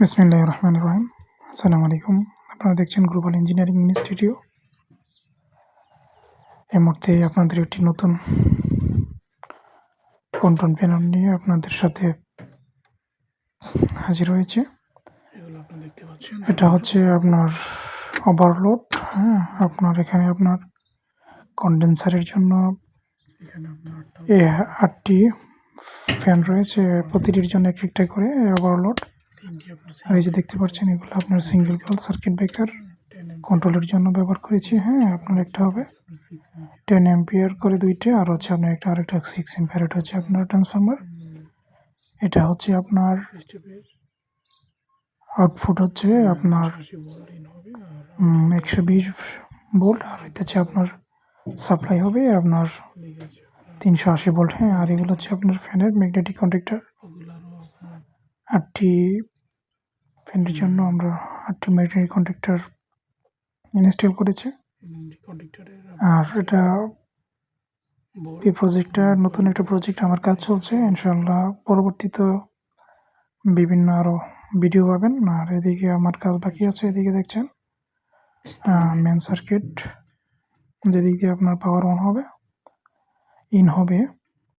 বিসমিল্লাহ রহমান রহিম আসসালামু আলাইকুম আপনারা দেখছেন গ্লোবাল ইঞ্জিনিয়ারিং ইনস্টিটিউট এই মুহূর্তে আপনাদের একটি নতুন কন্ট্রোল প্যানেল নিয়ে আপনাদের সাথে হাজির হয়েছে। এটা হচ্ছে আপনার ওভারলোড হ্যাঁ আপনার এখানে আপনার কন্ডেন্সারের জন্য আপনার আটটা ফ্যান রয়েছে। প্রতিটির জন্য এক একটা করে ওভারলোড আর এই যে দেখতে পাচ্ছেন এগুলো আপনার সিঙ্গেল পল সার্কিট ব্রেকার কন্ট্রোলের জন্য ব্যবহার করেছি হ্যাঁ আপনার একটা হবে। টেন এম্পিয়ার করে দুইটা আর হচ্ছে আপনার একটা আরেকটা সিক্স এম্পিয়ার এটা হচ্ছে আপনার ট্রান্সফর্মার এটা হচ্ছে আপনার আউটপুট হচ্ছে আপনার হবে আর একশো বিশ ভোল্ট আর এটা হচ্ছে আপনার সাপ্লাই হবে আপনার তিনশো আশি ভোল্ট হ্যাঁ আর এগুলো হচ্ছে আপনার ফ্যানের ম্যাগনেটিক আপনার আটটি ফ্যানের জন্য আমরা আটটি ম্যাগনেটিক কন্ডাক্টর ইনস্টল করেছি। আর এটা এই প্রজেক্টটা নতুন একটা প্রজেক্ট আমার কাজ চলছে। ইনশাল্লাহ পরবর্তীতে বিভিন্ন আরও ভিডিও পাবেন। আর এদিকে আমার কাজ বাকি আছে এদিকে দেখছেন। মেন সার্কিট যেদিক দিয়ে আপনার পাওয়ার অন হবে ইন হবে।